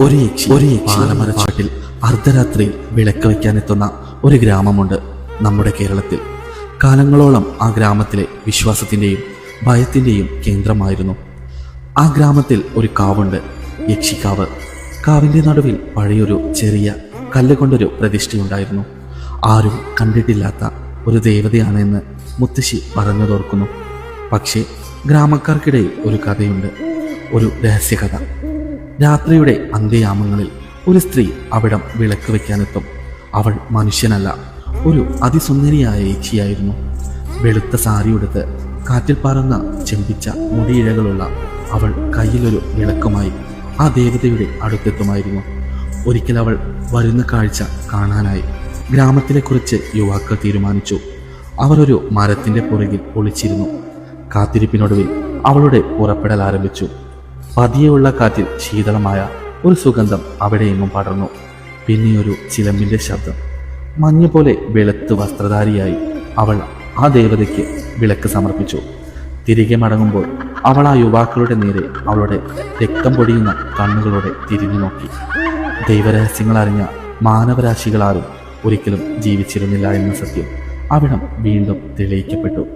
ഒരു യക്ഷി ഒരു പാലമരച്ചാട്ടിൽ അർദ്ധരാത്രിയിൽ വിളക്ക് വയ്ക്കാനെത്തുന്ന ഒരു ഗ്രാമമുണ്ട് നമ്മുടെ കേരളത്തിൽ. കാലങ്ങളോളം ആ ഗ്രാമത്തിലെ വിശ്വാസത്തിന്റെയും ഭയത്തിന്റെയും കേന്ദ്രമായിരുന്നു. ആ ഗ്രാമത്തിൽ ഒരു കാവുണ്ട് യക്ഷിക്കാവ്. കാവിന്റെ നടുവിൽ പഴയൊരു ചെറിയ കല്ലുകൊണ്ടൊരു പ്രതിഷ്ഠയുണ്ടായിരുന്നു. ആരും കണ്ടിട്ടില്ലാത്ത ഒരു ദേവതയാണെന്ന് മുത്തശ്ശി പറഞ്ഞതോർക്കുന്നു. പക്ഷേ ഗ്രാമക്കാർക്കിടയിൽ ഒരു കഥയുണ്ട് ഒരു രഹസ്യകഥ. രാത്രിയുടെ അന്ത്യയാമങ്ങളിൽ ഒരു സ്ത്രീ അവിടം വിളക്ക് വയ്ക്കാനെത്തും. അവൾ മനുഷ്യനല്ല ഒരു അതിസുന്ദരിയായ ഏച്ചിയായിരുന്നു. വെളുത്ത സാരിയുടുത്ത് കാറ്റിൽ പറന്ന ചെമ്പിച്ച മുടിയിഴകളുള്ള അവൾ കയ്യിലൊരു വിളക്കുമായി ആ ദേവതയുടെ അടുത്തെത്തുമായിരുന്നു. ഒരിക്കൽ അവൾ വരുന്ന കാഴ്ച കാണാനായി ഗ്രാമത്തിലെ കുറിച്ച് യുവാക്കൾ തീരുമാനിച്ചു. അവർ ഒരു മരത്തിന്റെ പുറകിൽ ഒളിച്ചിരുന്നു. കാത്തിരിപ്പിനൊടുവിൽ അവളുടെ പുറപ്പെടൽ ആരംഭിച്ചു. പതിയെയുള്ള കാറ്റിൽ ശീതളമായ ഒരു സുഗന്ധം അവിടെയെങ്ങും പടർന്നു. പിന്നെയൊരു ചിലമ്പിന്റെ ശബ്ദം. മഞ്ഞ് പോലെ വെളുത്ത് വസ്ത്രധാരിയായി അവൾ ആ ദേവതയ്ക്ക് വിളക്ക് സമർപ്പിച്ചു. തിരികെ മടങ്ങുമ്പോൾ അവൾ ആ യുവാക്കളുടെ നേരെ അവളുടെ രക്തം പൊടിയുന്ന കണ്ണുകളോടെ തിരിഞ്ഞു നോക്കി. ദൈവരഹസ്യങ്ങൾ അറിഞ്ഞ മാനവരാശികളാരും ഒരിക്കലും ജീവിച്ചിരുന്നില്ല എന്ന സത്യം അവിടം വീണ്ടും തെളിയിക്കപ്പെട്ടു.